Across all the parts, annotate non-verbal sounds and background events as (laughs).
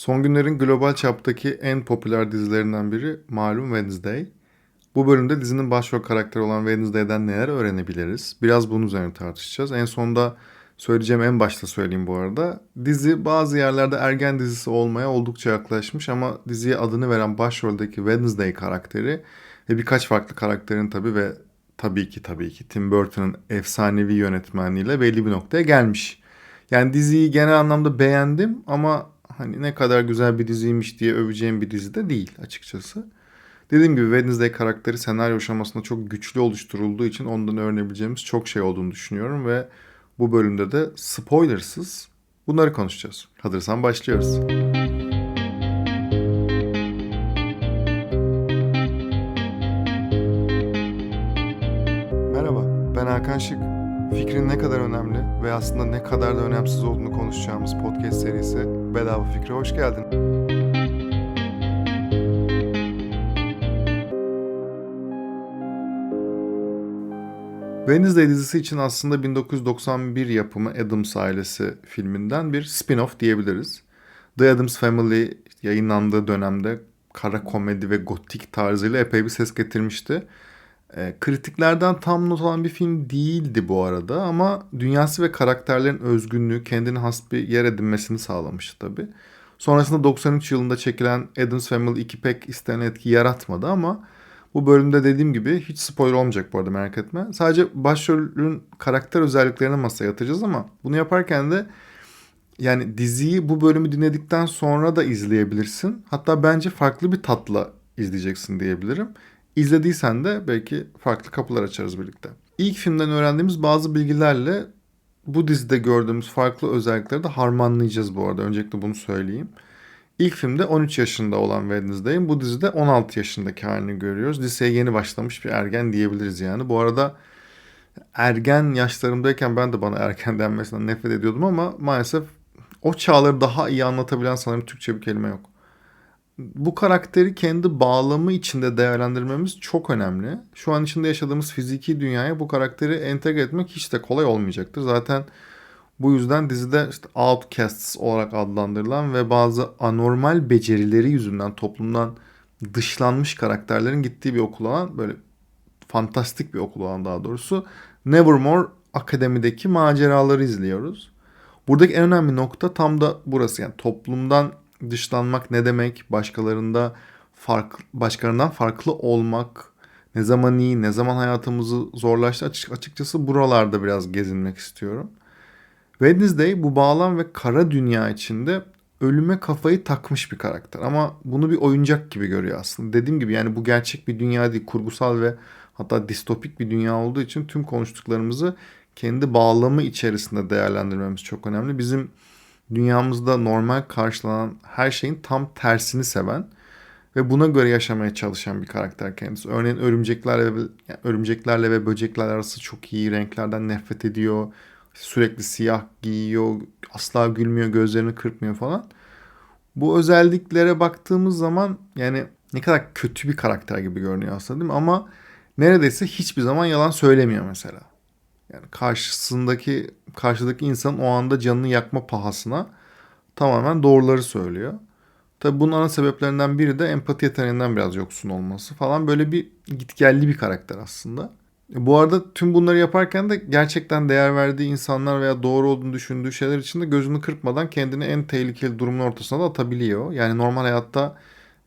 Son günlerin global çaptaki en popüler dizilerinden biri malum Wednesday. Bu bölümde dizinin başrol karakteri olan Wednesday'den neler öğrenebiliriz? Biraz bunun üzerine tartışacağız. En sonunda söyleyeceğim en başta söyleyeyim bu arada. Dizi bazı yerlerde ergen dizisi olmaya oldukça yaklaşmış ama diziye adını veren başroldeki Wednesday karakteri ve birkaç farklı karakterin tabii ve tabii ki tabii ki Tim Burton'ın efsanevi yönetmenliğiyle belli bir noktaya gelmiş. Yani diziyi genel anlamda beğendim ama hani ne kadar güzel bir diziymiş diye öveceğim bir dizi de değil açıkçası. Dediğim gibi Wednesday karakteri senaryo aşamasında çok güçlü oluşturulduğu için ondan öğrenebileceğimiz çok şey olduğunu düşünüyorum ve bu bölümde de spoilersız bunları konuşacağız. Hazırsan başlıyoruz. Ben Hakan Şık. Fikrin ne kadar önemli ve aslında ne kadar da önemsiz olduğunu konuşacağımız podcast serisi Bedava Fikre hoş geldin. Wednesday dizisi için aslında 1991 yapımı Addams ailesi filminden bir spin-off diyebiliriz. The Addams Family yayınlandığı dönemde kara komedi ve gotik tarzıyla epey bir ses getirmişti. E, kritiklerden tam not alan bir film değildi bu arada ama dünyası ve karakterlerin özgünlüğü kendine has bir yer edinmesini sağlamıştı tabii. Sonrasında 93 yılında çekilen Addams Family 2 pek istenen etki yaratmadı ama bu bölümde dediğim gibi hiç spoiler olmayacak bu arada merak etme. Sadece başrolün karakter özelliklerine masaya yatıracağız ama bunu yaparken de yani diziyi bu bölümü dinledikten sonra da izleyebilirsin. Hatta bence farklı bir tatla izleyeceksin diyebilirim. İzlediysen de belki farklı kapılar açarız birlikte. İlk filmden öğrendiğimiz bazı bilgilerle bu dizide gördüğümüz farklı özellikleri de harmanlayacağız bu arada. Öncelikle bunu söyleyeyim. İlk filmde 13 yaşında olan Wednesday'in bu dizide 16 yaşındaki halini görüyoruz. Liseye yeni başlamış bir ergen diyebiliriz yani. Bu arada ergen yaşlarımdayken ben de bana erken (laughs) denmesinden nefret ediyordum ama maalesef o çağları daha iyi anlatabilen sanırım Türkçe bir kelime yok. Bu karakteri kendi bağlamı içinde değerlendirmemiz çok önemli. Şu an içinde yaşadığımız fiziki dünyaya bu karakteri entegre etmek hiç de kolay olmayacaktır. Zaten bu yüzden dizide işte outcasts olarak adlandırılan ve bazı anormal becerileri yüzünden toplumdan dışlanmış karakterlerin gittiği bir okul olan böyle fantastik bir okul olan daha doğrusu Nevermore Akademi'deki maceraları izliyoruz. Buradaki en önemli nokta tam da burası yani toplumdan dışlanmak ne demek, başkalarında fark, başkalarından farklı olmak ne zaman iyi, ne zaman hayatımızı zorlaştı Açık, açıkçası buralarda biraz gezinmek istiyorum. Wednesday bu bağlam ve kara dünya içinde ölüme kafayı takmış bir karakter. Ama bunu bir oyuncak gibi görüyor aslında. Dediğim gibi yani bu gerçek bir dünya değil. Kurgusal ve hatta distopik bir dünya olduğu için tüm konuştuklarımızı kendi bağlamı içerisinde değerlendirmemiz çok önemli. Bizim dünyamızda normal karşılanan her şeyin tam tersini seven ve buna göre yaşamaya çalışan bir karakter kendisi. Örneğin örümceklerle ve, yani örümceklerle ve böcekler arası çok iyi renklerden nefret ediyor Sürekli siyah giyiyor, asla gülmüyor, gözlerini kırpmıyor falan. Bu özelliklere baktığımız zaman yani ne kadar kötü bir karakter gibi görünüyor aslında değil mi? Ama neredeyse hiçbir zaman yalan söylemiyor mesela. Yani karşısındaki karşıdaki insan o anda canını yakma pahasına tamamen doğruları söylüyor. Tabi bunun ana sebeplerinden biri de empati yeteneğinden biraz yoksun olması falan. Böyle bir gitgelli bir karakter aslında. Bu arada tüm bunları yaparken de gerçekten değer verdiği insanlar veya doğru olduğunu düşündüğü şeyler için de gözünü kırpmadan kendini en tehlikeli durumun ortasına da atabiliyor. Yani normal hayatta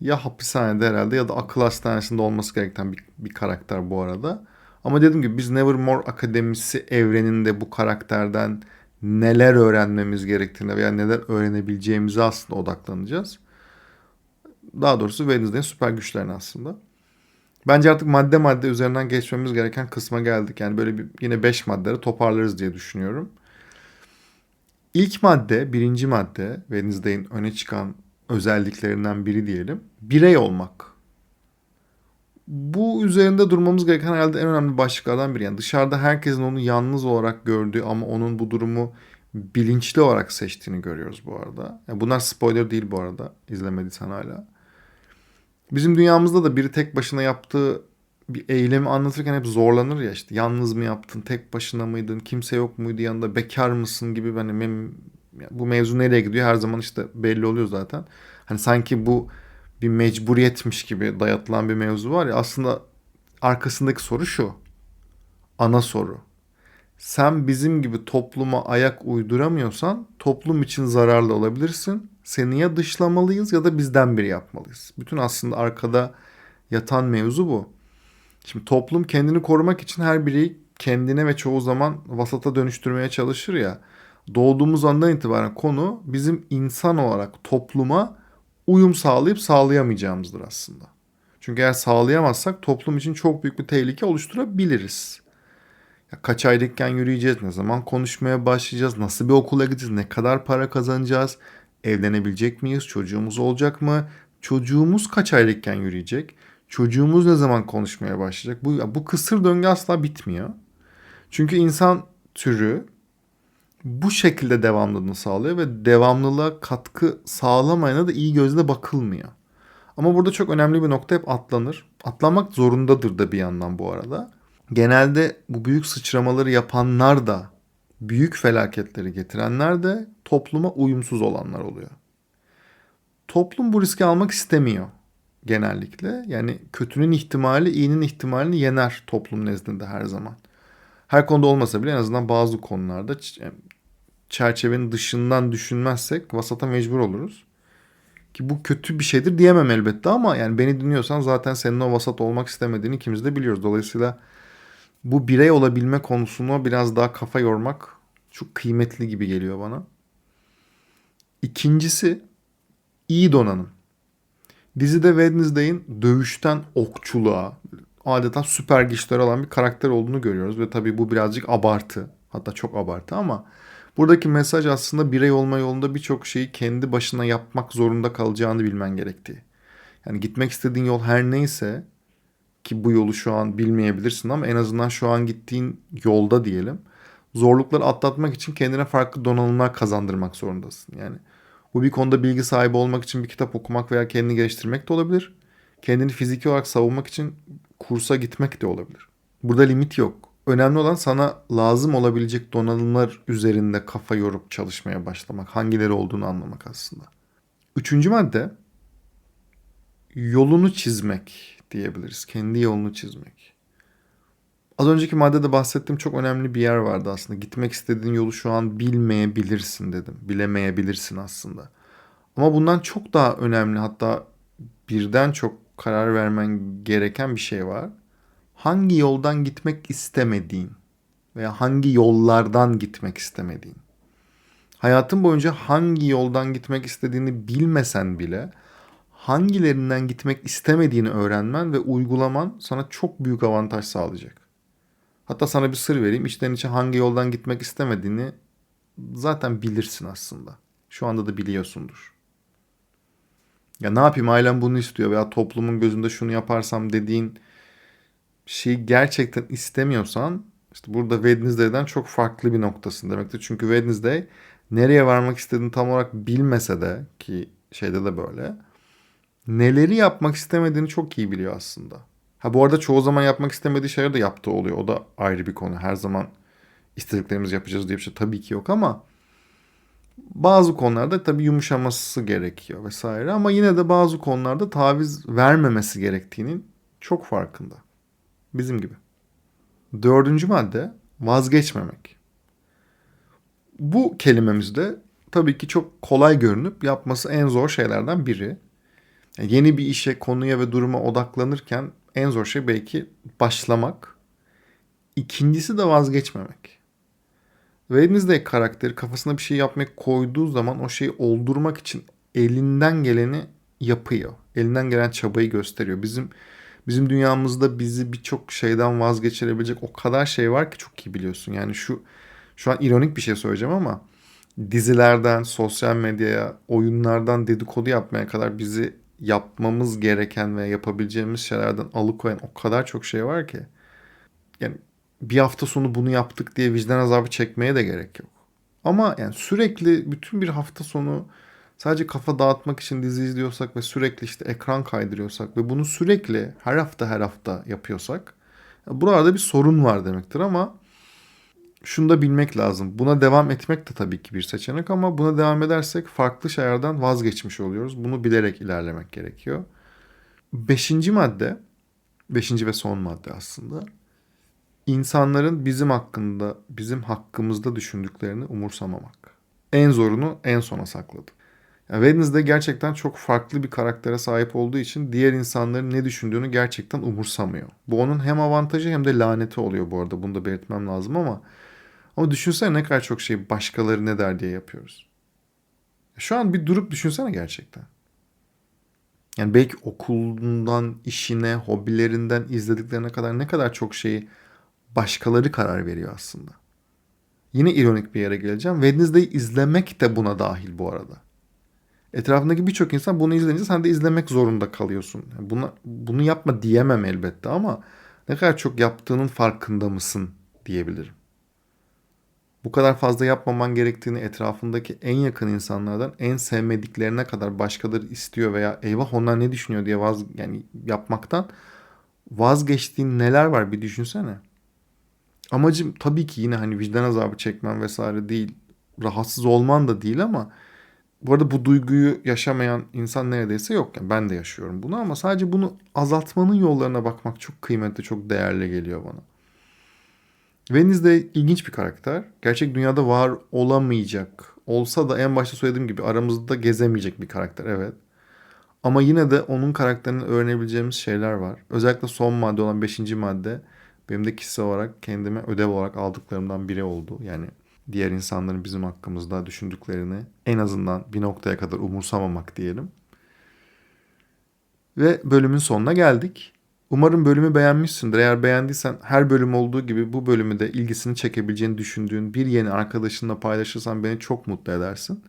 ya hapishanede herhalde ya da akıl hastanesinde olması gereken bir, bir karakter bu arada. Ama dediğim gibi biz Nevermore Akademisi evreninde bu karakterden neler öğrenmemiz gerektiğine veya neler öğrenebileceğimize aslında odaklanacağız. Daha doğrusu Wednesday'in süper güçlerine aslında. Bence artık madde madde üzerinden geçmemiz gereken kısma geldik. Yani böyle bir, yine 5 maddeleri toparlarız diye düşünüyorum. İlk madde, birinci madde Wednesday'in öne çıkan özelliklerinden biri diyelim. Birey olmak. Bu üzerinde durmamız gereken herhalde en önemli başlıklardan biri. Yani dışarıda herkesin onu yalnız olarak gördüğü ama onun bu durumu bilinçli olarak seçtiğini görüyoruz bu arada. Yani bunlar spoiler değil bu arada izlemediysen hala. Bizim dünyamızda da biri tek başına yaptığı bir eylemi anlatırken hep zorlanır ya işte yalnız mı yaptın, tek başına mıydın, kimse yok muydu yanında, bekar mısın gibi hani mem bu mevzu nereye gidiyor her zaman işte belli oluyor zaten. Hani sanki bu bir mecburiyetmiş gibi dayatılan bir mevzu var ya aslında arkasındaki soru şu. Ana soru. Sen bizim gibi topluma ayak uyduramıyorsan toplum için zararlı olabilirsin. Seni ya dışlamalıyız ya da bizden biri yapmalıyız. Bütün aslında arkada yatan mevzu bu. Şimdi toplum kendini korumak için her bireyi kendine ve çoğu zaman vasata dönüştürmeye çalışır ya. Doğduğumuz andan itibaren konu bizim insan olarak topluma uyum sağlayıp sağlayamayacağımızdır aslında. Çünkü eğer sağlayamazsak toplum için çok büyük bir tehlike oluşturabiliriz. Ya kaç aylıkken yürüyeceğiz, ne zaman konuşmaya başlayacağız, nasıl bir okula gideceğiz, ne kadar para kazanacağız, evlenebilecek miyiz, çocuğumuz olacak mı, çocuğumuz kaç aylıkken yürüyecek, çocuğumuz ne zaman konuşmaya başlayacak. Bu, bu kısır döngü asla bitmiyor. Çünkü insan türü bu şekilde devamlılığını sağlıyor ve devamlılığa katkı sağlamayana da iyi gözle bakılmıyor. Ama burada çok önemli bir nokta hep atlanır. Atlamak zorundadır da bir yandan bu arada. Genelde bu büyük sıçramaları yapanlar da büyük felaketleri getirenler de topluma uyumsuz olanlar oluyor. Toplum bu riski almak istemiyor genellikle. Yani kötünün ihtimali iyinin ihtimalini yener toplum nezdinde her zaman. Her konuda olmasa bile en azından bazı konularda çerçevenin dışından düşünmezsek vasata mecbur oluruz. Ki bu kötü bir şeydir diyemem elbette ama yani beni dinliyorsan zaten senin o vasat olmak istemediğini ikimiz de biliyoruz. Dolayısıyla bu birey olabilme konusunu biraz daha kafa yormak çok kıymetli gibi geliyor bana. İkincisi iyi donanım. Dizide Wednesday'in dövüşten okçuluğa, adeta süper güçleri olan bir karakter olduğunu görüyoruz. Ve tabii bu birazcık abartı. Hatta çok abartı ama buradaki mesaj aslında birey olma yolunda birçok şeyi kendi başına yapmak zorunda kalacağını bilmen gerektiği. Yani gitmek istediğin yol her neyse ki bu yolu şu an bilmeyebilirsin ama en azından şu an gittiğin yolda diyelim. Zorlukları atlatmak için kendine farklı donanımlar kazandırmak zorundasın. Yani bu bir konuda bilgi sahibi olmak için bir kitap okumak veya kendini geliştirmek de olabilir. Kendini fiziki olarak savunmak için kursa gitmek de olabilir. Burada limit yok. Önemli olan sana lazım olabilecek donanımlar üzerinde kafa yorup çalışmaya başlamak. Hangileri olduğunu anlamak aslında. Üçüncü madde yolunu çizmek diyebiliriz. Kendi yolunu çizmek. Az önceki maddede bahsettiğim çok önemli bir yer vardı aslında. Gitmek istediğin yolu şu an bilmeyebilirsin dedim. Bilemeyebilirsin aslında. Ama bundan çok daha önemli hatta birden çok karar vermen gereken bir şey var. Hangi yoldan gitmek istemediğin veya hangi yollardan gitmek istemediğin. Hayatın boyunca hangi yoldan gitmek istediğini bilmesen bile hangilerinden gitmek istemediğini öğrenmen ve uygulaman sana çok büyük avantaj sağlayacak. Hatta sana bir sır vereyim. İçten içe hangi yoldan gitmek istemediğini zaten bilirsin aslında. Şu anda da biliyorsundur. Ya ne yapayım ailem bunu istiyor veya toplumun gözünde şunu yaparsam dediğin şeyi gerçekten istemiyorsan işte burada Wednesday'den çok farklı bir noktasın demektir. Çünkü Wednesday nereye varmak istediğini tam olarak bilmese de ki şeyde de böyle neleri yapmak istemediğini çok iyi biliyor aslında. Ha bu arada çoğu zaman yapmak istemediği şeyler de yaptığı oluyor. O da ayrı bir konu. Her zaman istediklerimizi yapacağız diye bir şey tabii ki yok ama bazı konularda tabii yumuşaması gerekiyor vesaire ama yine de bazı konularda taviz vermemesi gerektiğinin çok farkında. Bizim gibi. Dördüncü madde vazgeçmemek. Bu kelimemizde tabii ki çok kolay görünüp yapması en zor şeylerden biri. Yani yeni bir işe, konuya ve duruma odaklanırken en zor şey belki başlamak. İkincisi de vazgeçmemek. Wednesday karakteri kafasına bir şey yapmaya koyduğu zaman o şeyi oldurmak için elinden geleni yapıyor. Elinden gelen çabayı gösteriyor. Bizim bizim dünyamızda bizi birçok şeyden vazgeçirebilecek o kadar şey var ki çok iyi biliyorsun. Yani şu şu an ironik bir şey söyleyeceğim ama dizilerden, sosyal medyaya, oyunlardan dedikodu yapmaya kadar bizi yapmamız gereken ve yapabileceğimiz şeylerden alıkoyan o kadar çok şey var ki. Yani bir hafta sonu bunu yaptık diye vicdan azabı çekmeye de gerek yok. Ama yani sürekli bütün bir hafta sonu sadece kafa dağıtmak için dizi izliyorsak ve sürekli işte ekran kaydırıyorsak ve bunu sürekli her hafta her hafta yapıyorsak buralarda bir sorun var demektir ama şunu da bilmek lazım. Buna devam etmek de tabii ki bir seçenek ama buna devam edersek farklı şeylerden vazgeçmiş oluyoruz. Bunu bilerek ilerlemek gerekiyor. Beşinci madde, beşinci ve son madde aslında. İnsanların bizim hakkında, bizim hakkımızda düşündüklerini umursamamak. En zorunu en sona sakladım. Yani Wednesday gerçekten çok farklı bir karaktere sahip olduğu için diğer insanların ne düşündüğünü gerçekten umursamıyor. Bu onun hem avantajı hem de laneti oluyor bu arada. Bunu da belirtmem lazım ama ama düşünsene ne kadar çok şey başkaları ne der diye yapıyoruz. Şu an bir durup düşünsene gerçekten. Yani belki okulundan, işine, hobilerinden, izlediklerine kadar ne kadar çok şeyi başkaları karar veriyor aslında. Yine ironik bir yere geleceğim. Wednesday'i izlemek de buna dahil bu arada. Etrafındaki birçok insan bunu izleyince sen de izlemek zorunda kalıyorsun. Yani buna, bunu yapma diyemem elbette ama ne kadar çok yaptığının farkında mısın diyebilirim. Bu kadar fazla yapmaman gerektiğini etrafındaki en yakın insanlardan en sevmediklerine kadar başkaları istiyor veya eyvah onlar ne düşünüyor diye vaz yani yapmaktan vazgeçtiğin neler var bir düşünsene. Amacım tabii ki yine hani vicdan azabı çekmen vesaire değil. Rahatsız olman da değil ama bu arada bu duyguyu yaşamayan insan neredeyse yok. Yani ben de yaşıyorum bunu ama sadece bunu azaltmanın yollarına bakmak çok kıymetli, çok değerli geliyor bana. Wednesday ilginç bir karakter. Gerçek dünyada var olamayacak. Olsa da en başta söylediğim gibi aramızda gezemeyecek bir karakter evet. Ama yine de onun karakterinden öğrenebileceğimiz şeyler var. Özellikle son madde olan 5. madde benim de kişisel olarak kendime ödev olarak aldıklarımdan biri oldu. Yani diğer insanların bizim hakkımızda düşündüklerini en azından bir noktaya kadar umursamamak diyelim. Ve bölümün sonuna geldik. Umarım bölümü beğenmişsindir. Eğer beğendiysen her bölüm olduğu gibi bu bölümü de ilgisini çekebileceğini düşündüğün bir yeni arkadaşınla paylaşırsan beni çok mutlu edersin.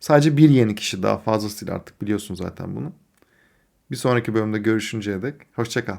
Sadece bir yeni kişi daha fazlasıyla artık biliyorsun zaten bunu. Bir sonraki bölümde görüşünceye dek hoşçakal.